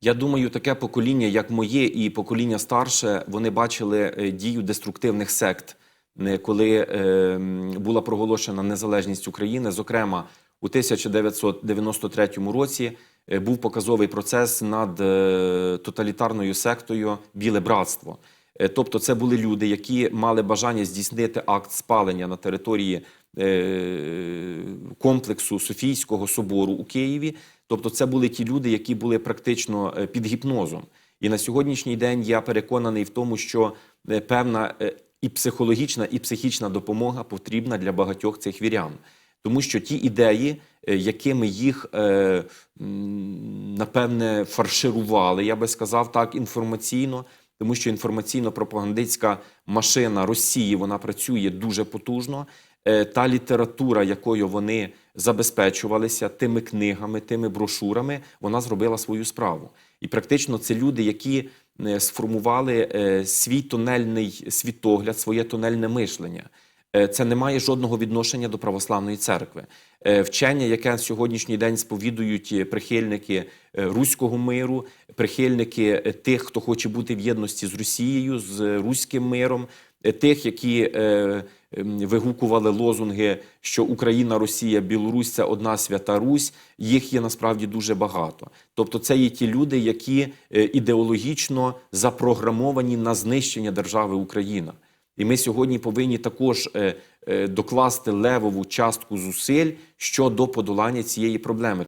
Я думаю, таке покоління, як моє і покоління старше, вони бачили е, дію деструктивних сект, коли е, була проголошена незалежність України. Зокрема, у 1993 році е, був показовий процес над е, тоталітарною сектою Біле братство. Тобто, це були люди, які мали бажання здійснити акт спалення на території комплексу Софійського собору у Києві. Тобто, це були ті люди, які були практично е, під гіпнозом. І на сьогоднішній день я переконаний в тому, що е, певна е, і психологічна, і психічна допомога потрібна для багатьох цих вірян. Тому що ті ідеї, якими їх напевне фарширували, я би сказав так, інформаційно, тому що інформаційно-пропагандистська машина Росії вона працює дуже потужно. Е, Та література, якою вони забезпечувалися, тими книгами, тими брошурами, вона зробила свою справу. І практично це люди, які е, сформували е, свій тунельний світогляд, своє тунельне мишлення. Е, Це не має жодного відношення до православної церкви. Е, Вчення, яке на сьогоднішній день сповідують е, прихильники руського миру, прихильники тих, хто хоче бути в єдності з Росією, з руським миром, тих, які ем, вигукували лозунги, що Україна, Росія, Білорусь це одна свята Русь. Їх є насправді дуже багато. Тобто, це є ті люди, які ідеологічно запрограмовані на знищення держави Україна. І ми сьогодні повинні також е, е, докласти левову частку зусиль щодо подолання цієї проблеми.